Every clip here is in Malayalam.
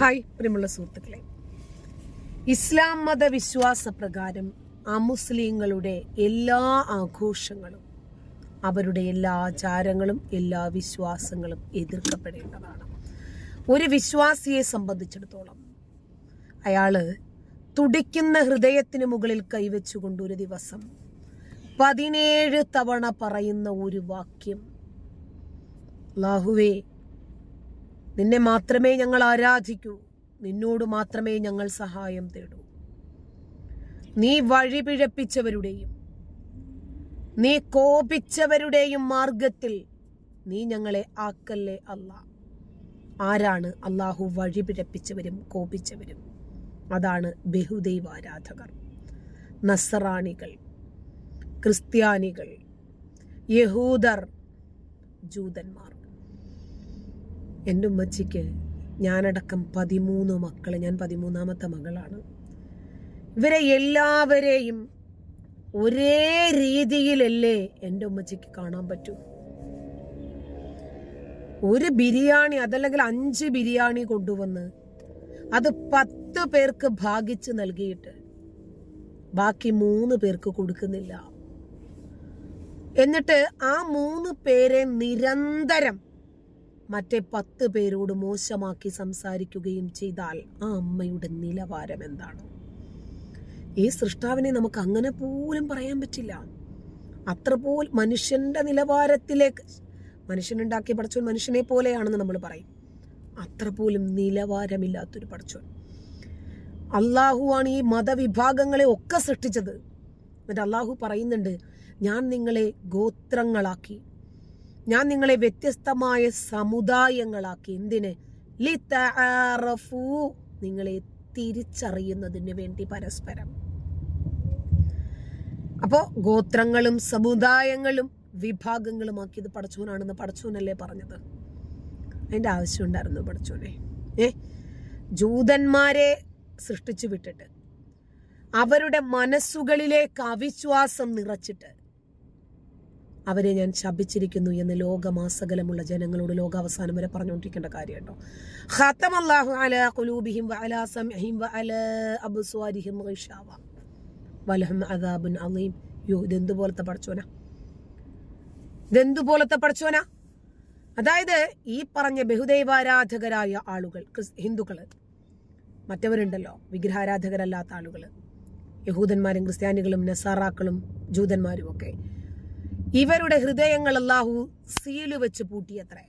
ഹായ് പ്രിയമുള്ള സുഹൃത്തുക്കളെ. ഇസ്ലാം മത വിശ്വാസ പ്രകാരം അമുസ്ലിങ്ങളുടെ എല്ലാ ആഘോഷങ്ങളും അവരുടെ എല്ലാ ആചാരങ്ങളും എല്ലാ വിശ്വാസങ്ങളും എതിർക്കപ്പെടേണ്ടതാണ്. ഒരു വിശ്വാസിയെ സംബന്ധിച്ചിടത്തോളം അയാൾ തുടിക്കുന്ന ഹൃദയത്തിന് മുകളിൽ കൈവച്ചുകൊണ്ട് ഒരു ദിവസം പതിനേഴ് തവണ പറയുന്ന ഒരു വാക്യം ലാഹുവേ നിന്നെ മാത്രമേ ഞങ്ങൾ ആരാധിക്കൂ. നിന്നോട് മാത്രമേ ഞങ്ങൾ സഹായം തേടൂ. നീ വഴിപിഴപ്പിച്ചവരുടെയും നീ കോപിച്ചവരുടെയും മാർഗത്തിൽ നീ ഞങ്ങളെ ആക്കല്ലേ അല്ല. ആരാണ് അള്ളാഹു വഴിപിഴപ്പിച്ചവരും കോപിച്ചവരും? അതാണ് ബഹുദൈവാരാധകർ നസറാണികൾ ക്രിസ്ത്യാനികൾ യഹൂദർ ജൂതന്മാർ. എന്റെ ഉമ്മച്ചിക്ക് ഞാനടക്കം പതിമൂന്ന് മക്കൾ ഞാൻ പതിമൂന്നാമത്തെ മകളാണ്. ഇവരെ എല്ലാവരെയും ഒരേ രീതിയിലല്ലേ എന്റെ ഉമ്മച്ചിക്ക് കാണാൻ പറ്റൂ. ഒരു ബിരിയാണി അതല്ലെങ്കിൽ അഞ്ച് ബിരിയാണി കൊണ്ടുവന്ന് അത് പത്ത് പേർക്ക് ഭാഗിച്ച് നൽകിയിട്ട് ബാക്കി മൂന്ന് പേർക്ക് കൊടുക്കുന്നില്ല. എന്നിട്ട് ആ മൂന്ന് പേരെ നിരന്തരം മറ്റേ പത്ത് പേരോട് മോശമാക്കി സംസാരിക്കുകയും ചെയ്താൽ ആ അമ്മയുടെ നിലവാരം എന്താണ്? ഈ സൃഷ്ടാവിനെ നമുക്ക് അങ്ങനെ പോലും പറയാൻ പറ്റില്ല. അത്ര പോൽ മനുഷ്യന്റെ നിലവാരത്തിലേക്ക് മനുഷ്യനുണ്ടാക്കിയ പടച്ചോൻ മനുഷ്യനെ പോലെയാണെന്ന് നമ്മൾ പറയും. അത്ര പോലും നിലവാരമില്ലാത്തൊരു പടച്ചോൻ. അള്ളാഹുവാണ് ഈ മതവിഭാഗങ്ങളെ ഒക്കെ സൃഷ്ടിച്ചത്. എന്നിട്ട് അള്ളാഹു പറയുന്നുണ്ട് ഞാൻ നിങ്ങളെ ഗോത്രങ്ങളാക്കി ഞാൻ നിങ്ങളെ വ്യത്യസ്തമായ സമുദായങ്ങളാക്കി. എന്തിന്? നിങ്ങളെ തിരിച്ചറിയുന്നതിന് വേണ്ടി പരസ്പരം. അപ്പോ ഗോത്രങ്ങളും സമുദായങ്ങളും ഇത് പടച്ചോനാണെന്ന് പടച്ചോനല്ലേ പറഞ്ഞത്? അതിന്റെ ആവശ്യം ഉണ്ടായിരുന്നു പടച്ചോനെ. ഏ? ജൂതന്മാരെ സൃഷ്ടിച്ചു വിട്ടിട്ട് അവരുടെ മനസ്സുകളിലേക്ക് അവിശ്വാസം നിറച്ചിട്ട് അവരെ ഞാൻ ശപിച്ചിരിക്കുന്നു എന്ന് ലോകമാസകലമുള്ള ജനങ്ങളോട് ലോകാവസാനം വരെ പറഞ്ഞുകൊണ്ടിരിക്കേണ്ട കാര്യം കേട്ടോ അലാ ഖുലൂബിഹിം വഅലാ സംഇഹിം വഅലാ അബ്സ്വാരിഹിം ഗിഷാവ. വലഹും അദാബുൻ അലീം യോ ഇതെന്തു പോലത്തെ പടച്ചോന ഇതെന്തു പോലത്തെ പടച്ചോന അതായത് ഈ പറഞ്ഞ ബഹുദൈവാരാധകരായ ആളുകൾ ക്രിസ് ഹിന്ദുക്കൾ മറ്റവരുണ്ടല്ലോ വിഗ്രഹാരാധകരല്ലാത്ത ആളുകൾ യഹൂദന്മാരും ക്രിസ്ത്യാനികളും നസാറാക്കളും ജൂതന്മാരും ഒക്കെ ഇവരുടെ ഹൃദയങ്ങൾ അല്ലാഹു സീൽ വെച്ച് പൂട്ടിയത്രേ.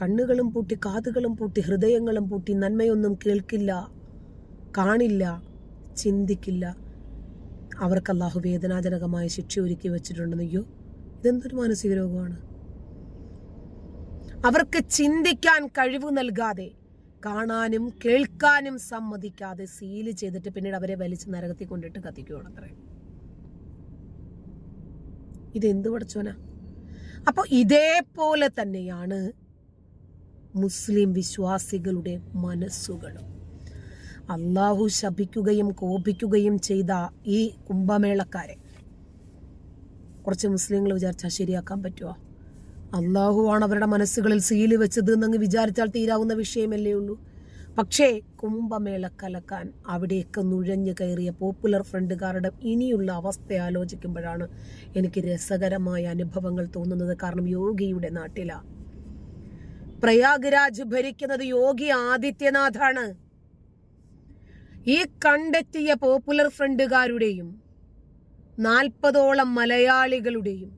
കണ്ണുകളും പൂട്ടി കാതുകളും പൂട്ടി ഹൃദയങ്ങളും പൂട്ടി നന്മയൊന്നും കേൾക്കില്ല കാണില്ല ചിന്തിക്കില്ല. അവർക്ക് അല്ലാഹു വേദനാജനകമായ ശിക്ഷ ഒരുക്കി വെച്ചിട്ടുണ്ടെന്ന് അയ്യോ ഇതെന്തൊരു മാനസിക രോഗമാണ്. അവർക്ക് ചിന്തിക്കാൻ കഴിവ് നൽകാതെ കാണാനും കേൾക്കാനും സമ്മതിക്കാതെ സീൽ ചെയ്തിട്ട് പിന്നീട് അവരെ വലിച്ച് നരകത്തിൽ കൊണ്ടിട്ട് കത്തിക്കുകയാണ് അത്രയും ഇതെന്ത് പഠിച്ചോനാ അപ്പോൾ ഇതേപോലെ തന്നെയാണ് മുസ്ലിം വിശ്വാസികളുടെ മനസ്സുകളും. അള്ളാഹു ശപിക്കുകയും കോപിക്കുകയും ചെയ്ത ഈ കുംഭമേളക്കാരെ കുറച്ച് മുസ്ലിങ്ങൾ വിചാരിച്ചാൽ ശരിയാക്കാൻ പറ്റുമോ അള്ളാഹു ആണ് അവരുടെ മനസ്സുകളിൽ സീൽ വെച്ചത് എന്നങ്ങ് വിചാരിച്ചാൽ തീരാവുന്ന വിഷയമല്ലേ ഉള്ളൂ. പക്ഷേ കുംഭമേള കലക്കാൻ അവിടേക്ക് നുഴഞ്ഞു കയറിയ പോപ്പുലർ ഫ്രണ്ടുകാരുടെ ഇനിയുള്ള അവസ്ഥ ആലോചിക്കുമ്പോഴാണ് എനിക്ക് രസകരമായ അനുഭവങ്ങൾ തോന്നുന്നത്. കാരണം യോഗിയുടെ നാട്ടിലാണ് പ്രയാഗ്രാജ് ഭരിക്കുന്നത് യോഗി ആദിത്യനാഥാണ്. ഈ കണ്ടെത്തിയ പോപ്പുലർ ഫ്രണ്ടുകാരുടെയും നാൽപ്പതോളം മലയാളികളുടെയും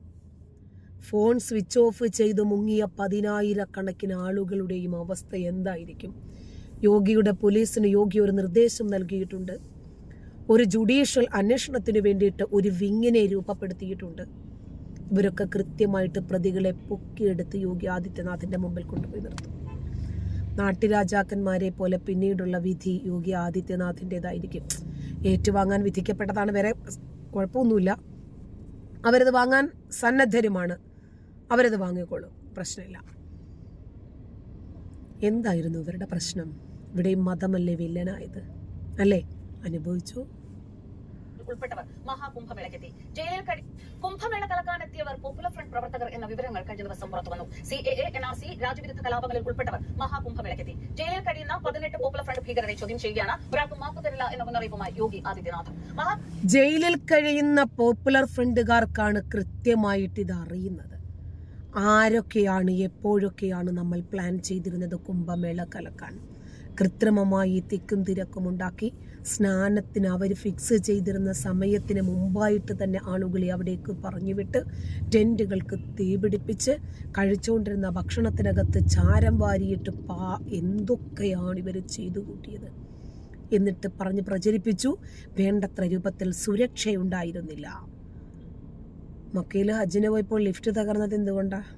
ഫോൺ സ്വിച്ച് ഓഫ് ചെയ്ത് മുങ്ങിയ പതിനായിരക്കണക്കിന് ആളുകളുടെയും അവസ്ഥ എന്തായിരിക്കും? യോഗിയുടെ പോലീസിന് യോഗി ഒരു നിർദ്ദേശം നൽകിയിട്ടുണ്ട്. ഒരു ജുഡീഷ്യൽ അന്വേഷണത്തിന് വേണ്ടിയിട്ട് ഒരു വിങ്ങിനെ രൂപപ്പെടുത്തിയിട്ടുണ്ട്. ഇവരൊക്കെ കൃത്യമായിട്ട് പ്രതികളെ പൊക്കിയെടുത്ത് യോഗി ആദിത്യനാഥിന്റെ മുമ്പിൽ കൊണ്ടുപോയി നിർത്തും. നാട്ടുരാജാക്കന്മാരെ പോലെ പിന്നീടുള്ള വിധി യോഗി ആദിത്യനാഥിന്റെതായിരിക്കും ഏറ്റുവാങ്ങാൻ വിധിക്കപ്പെട്ടതാണ് വേറെ കുഴപ്പമൊന്നുമില്ല. അവരത് വാങ്ങാൻ സന്നദ്ധരുമാണ്. അവരത് വാങ്ങിക്കോളും. പ്രശ്നമില്ല. എന്തായിരുന്നു ഇവരുടെ പ്രശ്നം? ഇവിടെ മതമല്ലേ വില്ലനായത്? അല്ലേ? അനുഭവിച്ചു. ഉൾപ്പെട്ടവർ മഹാകുംഭമേളയ്ക്കെത്തി. ജയിലിൽ കഴി കുംഭമേള കലക്കാനെത്തിയവർ പോപ്പുലർ ഫ്രണ്ട് പ്രവർത്തകർ എന്ന വിവരങ്ങൾ കഴിഞ്ഞ ദിവസം പുറത്തുവന്നു C A N R C രാജ്യവിരുദ്ധ കലാപങ്ങളിൽ ഉൾപ്പെട്ടവർ മഹാകുംഭമേളയ്ക്കെത്തി. ജയിലിൽ കഴിയുന്ന പതിനെട്ട് പോപ്പുലർ ഫ്രണ്ട് ഭീകരരെ ചോദ്യം ചെയ്യുകയാണ് ഒരാൾക്ക് മാപ്പ് തരില്ല എന്ന മുന്നറിയിപ്പുമായി യോഗി ആദിത്യനാഥ്. മഹാ ജയിലിൽ കഴിയുന്ന പോപ്പുലർ ഫ്രണ്ടുകാർക്കാണ് കൃത്യമായിട്ട് ഇത് അറിയുന്നത്. ആരൊക്കെയാണ് എപ്പോഴൊക്കെയാണ് നമ്മൾ പ്ലാൻ ചെയ്തിരുന്നത് കുംഭമേള കലക്കാൻ? കൃത്രിമമായി തിക്കും തിരക്കും ഉണ്ടാക്കി. സ്നാനത്തിന് അവർ ഫിക്സ് ചെയ്തിരുന്ന സമയത്തിന് മുമ്പായിട്ട് തന്നെ ആളുകളെ അവിടേക്ക് പറഞ്ഞുവിട്ട് ടെന്റുകൾക്ക് തീപിടിപ്പിച്ച് കഴിച്ചുകൊണ്ടിരുന്ന ഭക്ഷണത്തിനകത്ത് ചാരം വാരിയിട്ട് പാ എന്തൊക്കെയാണ് ഇവർ ചെയ്തു കൂട്ടിയത്? എന്നിട്ട് പറഞ്ഞ് പ്രചരിപ്പിച്ചു വേണ്ടത്ര രൂപത്തിൽ സുരക്ഷയുണ്ടായിരുന്നില്ല. മക്കയിൽ ഹജ്ജിന് പോയപ്പോൾ ലിഫ്റ്റ് തകർന്നത് എന്തുകൊണ്ടാണ്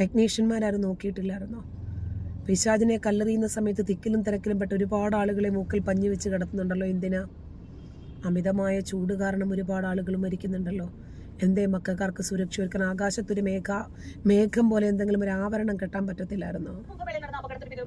ടെക്നീഷ്യന്മാരാരും നോക്കിയിട്ടില്ലായിരുന്നോ? പിശാജിനെ കല്ലെറിയുന്ന സമയത്ത് തിക്കിലും തിരക്കിലും പെട്ട ഒരുപാട് ആളുകളെ മൂക്കിൽ പഞ്ഞി വെച്ച് കിടത്തുന്നുണ്ടല്ലോ എന്തിനാ അമിതമായ ചൂട് കാരണം ഒരുപാട് ആളുകൾ മരിക്കുന്നുണ്ടല്ലോ. എന്തേ മക്കാർക്ക് സുരക്ഷ ഒരുക്കാൻ ആകാശത്തൊരു മേഘ മേഘം പോലെ എന്തെങ്കിലും ഒരു ആവരണം കെട്ടാൻ പറ്റത്തില്ലായിരുന്നോ?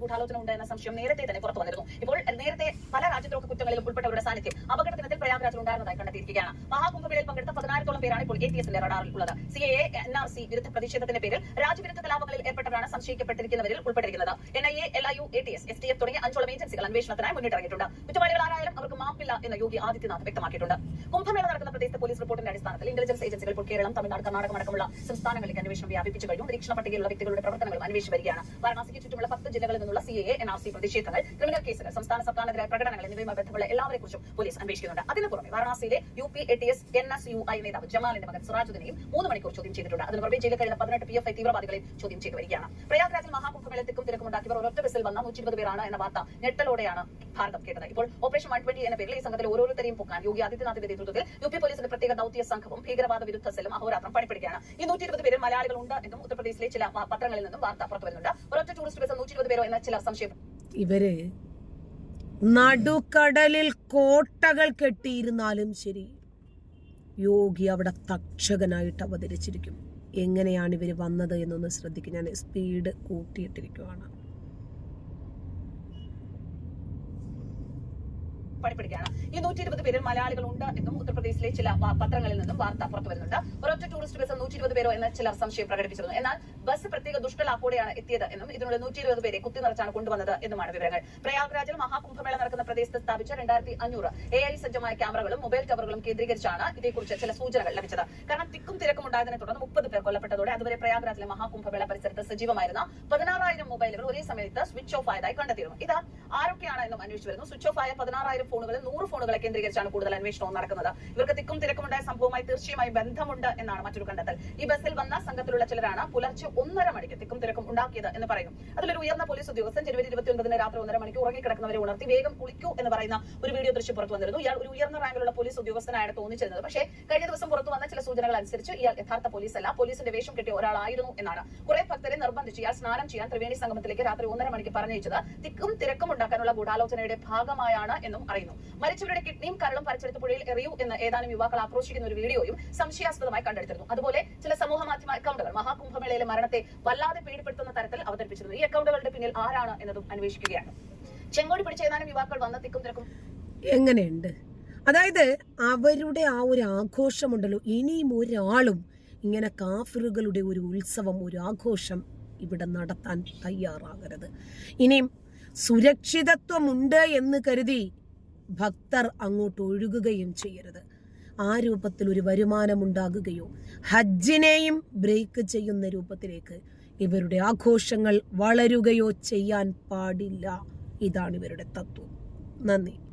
ഗൂഢാലോചന ഉണ്ട് സംശയം നേരത്തെ തന്നെ പുറത്തു വന്നിരുന്നു. ഇപ്പോൾ നേരത്തെ പല രാജ്യദ്രോഹ കുറ്റങ്ങളിലും ഉൾപ്പെട്ടവരുടെ സാന്നിധ്യം ദിനത്തിൽ പ്രയാഗ്രാജിൽ ഉണ്ടായിരുന്നതായി കണ്ടെത്തിയിരിക്കുകയാണ്. മഹാകുംഭമേളയിൽ പങ്കെടുത്ത പതിനായിരത്തോളം പേരാണ് ഇപ്പോൾ എ ടി എസിന്റെ റഡാറിൽ ഉള്ളത്. C A N R C വിരുദ്ധ പ്രതിഷേധത്തിന്റെ പേരിൽ രാജ്യവിരുദ്ധ കലാപങ്ങളിൽ ഏർപ്പെട്ടവരാണ് സംശയിക്കപ്പെട്ടിരിക്കുന്നവരിൽ ഉൾപ്പെട്ടിരിക്കുന്നത്. N I A L I U A T S S T F തുടങ്ങിയ അഞ്ചോളം ഏജൻസികൾ അന്വേഷണത്തിനായി മുന്നിട്ടിറങ്ങിയിട്ടുണ്ട്. കുറ്റവാളികൾ ആരായാലും അവർക്ക് മാപ്പില്ല എന്ന് യോഗി ആദിത്യനാഥ് വ്യക്തമാക്കിയിട്ടുണ്ട്. കുംഭമേള നടക്കുന്ന പ്രദേശത്തെ പോലീസ് റിപ്പോർട്ടിന്റെ അടിസ്ഥാനത്തിൽ ഇന്റലിജൻസ് ഏജൻസികൾ ഇപ്പോൾ കേരളം തമിഴ്നാട് കർണാടകം അടക്കമുള്ള സംസ്ഥാനങ്ങളിലേക്ക് അന്വേഷണം വ്യാപിപ്പിച്ചു കഴിഞ്ഞു. നിരീക്ഷണ പട്ടികയിലുള്ള വ്യക്തികളുടെ പ്രവർത്തനങ്ങളും അന്വേഷിച്ചു വരികയാണ്. വാരണാസിക്ക് ചുറ്റുമുള്ള പത്ത് ജില്ലകളിൽ നിന്നുള്ള C A N R C പ്രതിഷേധങ്ങൾ ക്രിമിനൽ കേസുകൾ സംസ്ഥാന സർക്കാരിനെതിരായ പ്രകടനങ്ങൾ എന്നിവയുമായി ബന്ധപ്പെട്ട എല്ലാവരെ കുറിച്ചും പോലീസ് അന്വേഷിക്കുന്നുണ്ട്. അതിനു പുറമെ വാരണാസിയിലെ U P A T S N S U I നേതാവ് ജമാലിന്റെ മകൻ സിറാജുദ്ദീനെയും മൂന്ന് മണിക്കൂർ ചോദ്യം ചെയ്തിട്ടുണ്ട്. അതിനു പുറമെ ജയിലിൽ കഴിയുന്ന പതിനെട്ട് പി എഫ് ഐ തീവ്രവാദികളെ ചോദ്യം ചെയ്തു വരികയാണ്. പ്രയാഗ്രാജിൽ മഹാകുംഭമേള തിക്കും തിരക്കുമുണ്ടാക്കിയവർ ഒരൊറ്റ ബസ്സിൽ വന്ന നൂറ്റി ഇരുപത് പേരാണ് എന്ന വാർത്ത ഞെട്ടലോടെയാണ് ഭാരതം കേട്ടത്. ഇപ്പോൾ ഓപ്പറേഷൻ വൺ ട്വന്റി എന്ന പേരിൽ ഈ സംഘത്തിൽ ഓരോരുത്തരെയും പൊക്കാൻ യോഗി ആദിത്യനാഥിന്റെ നേതൃത്വത്തിൽ യു പി പോലീസിന്റെ പ്രത്യേക ദൌത്യ സംഘവും ഭീകരവാദ വിരുദ്ധ സെല്ലും അഹോരാത്രം പണിപ്പെടുകയാണ്. ഈ നൂറ്റി ഇരുപത് പേരിൽ മലയാളികൾ ഉണ്ട് എന്നും ഉത്തർപ്രദേശിലെ ചില പത്രങ്ങളിൽ നിന്നും വാർത്ത പുറത്തു വരുന്നുണ്ട് ഒരൊറ്റ ടൂറിസ്റ്റ് ബസ് നൂറ്റി ഇരുപത് പേരോ എന്ന ചിലർ സംശയം. ഇവർ നടുക്കടലിൽ കോട്ടകൾ കെട്ടിയിരുന്നാലും ശരി യോഗി അവിടെ തക്ഷകനായിട്ട് അവതരിച്ചിരിക്കും. എങ്ങനെയാണ് ഇവർ വന്നത് എന്നൊന്ന് ശ്രദ്ധിക്കും. ഞാൻ സ്പീഡ് കൂട്ടിയിട്ടിരിക്കുവാണ്. പണിപ്പെടുകയാണ് ഈ നൂറ്റി ഇരുപത് പേരിൽ മലയാളികൾ ഉണ്ട് എന്നും ഉത്തർപ്രദേശിലെ ചില പത്രങ്ങളിൽ നിന്നും വാർത്ത പുറത്തു വരുന്നുണ്ട്. ഒരൊറ്റ ടൂറിസ്റ്റ് ബസ് നൂറ്റി ഇരുപത് പേരോ എന്ന് ചിലർ സംശയം പ്രകടിപ്പിച്ചിരുന്നു. എന്നാൽ ബസ് പ്രത്യേക ദുഷ്ടലാക്കോടെയാണ് എത്തിയത് എന്നും ഇതിനുള്ള നൂറ്റി ഇരുപത് പേരെ കുത്തി നിറച്ചാണ് കൊണ്ടുവന്നത് എന്നുമാണ് വിവരങ്ങൾ. പ്രയാഗ്രാജിൽ മഹാകുംഭമേള നടക്കുന്ന പ്രദേശത്ത് സ്ഥാപിച്ച രണ്ടായിരത്തി അഞ്ഞൂറ് എ ഐ സജ്ജമായ ക്യാമറകളും മൊബൈൽ ടവറുകളും കേന്ദ്രീകരിച്ചാണ് ഇതേക്കുറിച്ച് ചില സൂചനകൾ ലഭിച്ചത്. കാരണം തിക്കും തിരക്കും ഉണ്ടായതിനെ തുടർന്ന് മുപ്പത് പേർ കൊല്ലപ്പെട്ടതോടെ അതുവരെ പ്രയാഗ്രാജിലെ മഹാകുംഭമേള പരിസരത്ത് സജീവമായിരുന്ന പതിനാറായിരം മൊബൈലുകൾ ഒരേ സമയത്ത് സ്വിച്ച് ഓഫ് ആയതായി കണ്ടെത്തിയിരുന്നു. ഇത് ആരൊക്കെയാണ് എന്നും അന്വേഷിച്ചു വരുന്നു. സ്വിച്ച് ഓഫ് ആയ പതിനാറായിരം ഫോണുകളിൽ നൂറ് ഫോണുകളെ കേന്ദ്രീകരിച്ചാണ് കൂടുതൽ അന്വേഷണവും നടക്കുന്നത്. ഇവർക്ക് തിക്കും തിരക്കുമുണ്ടായ സംഭവവുമായി തീർച്ചയായും ബന്ധമുണ്ട് എന്നാണ് മറ്റൊരു കണ്ടെത്തൽ. ഈ ബസ്സിൽ വന്ന സംഘത്തിലുള്ള ചിലരാണ് പുലർച്ചെ ഒന്നര മണിക്ക് തിക്കും തിരക്കും ഉണ്ടാക്കിയത് എന്ന് പറയുന്നു. അതിലൊരു ഉയർന്ന പോലീസ് ഉദ്യോഗസ്ഥൻ ജനുവരി ഇരുപത്തി ഒൻപതിന് രാത്രി ഒന്നര മണിക്ക് ഉറങ്ങിക്കിടക്കുന്നവരെ ഉണർത്തി വേഗം കുളിക്കൂ എന്ന് പറയുന്ന ഒരു വീഡിയോ ദൃശ്യം പുറത്തു വന്നിരുന്നു. ഇയാൾ ഒരു ഉയർന്ന റാങ്കിലുള്ള പോലീസ് ഉദ്യോഗസ്ഥനായാണ് തോന്നിച്ചിരുന്നത്. പക്ഷേ കഴിഞ്ഞ ദിവസം പുറത്തു വന്ന ചില സൂചനകൾ അനുസരിച്ച് ഇയാൾ യഥാർത്ഥ പോലീസ് അല്ല പോലീസിന്റെ വേഷം കിട്ടിയ ഒരാളായിരുന്നു എന്നാണ്. കുറെ ഭക്തരെ നിർബന്ധിച്ച് ഇയാൾ സ്നാനം ചെയ്യാൻ ത്രിവേണി സംഗമത്തിലേക്ക് രാത്രി ഒന്നര മണിക്ക് പറഞ്ഞയച്ചത്. തിക്കും തിരക്കും ഉണ്ടാക്കാനുള്ള ഗൂഢാലോചനയുടെ ഭാഗമായാണ് എന്നും അറിയുന്നു മരിച്ചവരുടെ കിഡ്നിയും കരളും പറിച്ചെടുത്ത് പുഴയിൽ എറിയൂ എന്ന് ഏതാനും യുവാക്കൾ ആക്രോശിക്കുന്ന ഒരു വീഡിയോയും സംശയാസ്പദമായി കണ്ടെടുത്തിരുന്നു. അതുപോലെ ചില സമൂഹ മാധ്യമ അക്കൗണ്ടുകൾ മഹാകുംഭമേളയിലെ മരണത്തെ വല്ലാതെ പേടിപ്പെടുത്തുന്ന തരത്തിൽ അവതരിപ്പിച്ചിരുന്നു. ഈ അക്കൗണ്ടുകളുടെ പിന്നിൽ ആരാണ് എന്നതും അന്വേഷിക്കുകയാണ്. ചെങ്കോടി പിടിച്ച ഏതാനും യുവാക്കൾ വന്ന തിക്കും തിരക്കും എങ്ങനെയുണ്ട്? അതായത് അവരുടെ ആ ഒരു ആഘോഷമുണ്ടല്ലോ. ഇനിയും ഒരാളും ഇങ്ങനെ കാഫറുകളുടെ ഒരു ഉത്സവം ഒരു ആഘോഷം ഇവിടെ നടത്താൻ തയ്യാറാകരുത്. ഇനിയും സുരക്ഷിതത്വമുണ്ട് എന്ന് കരുതി ഭക്തർ അങ്ങോട്ട് ഒഴുകുകയും ചെയ്യരുത്. ആ രൂപത്തിൽ ഒരു വരുമാനമുണ്ടാകുകയോ ഹജ്ജിനെയും ബ്രേക്ക് ചെയ്യുന്ന രൂപത്തിലേക്ക് ഇവരുടെ ആഘോഷങ്ങൾ വളരുകയോ ചെയ്യാൻ പാടില്ല. ഇതാണ് ഇവരുടെ തത്വം. നന്ദി.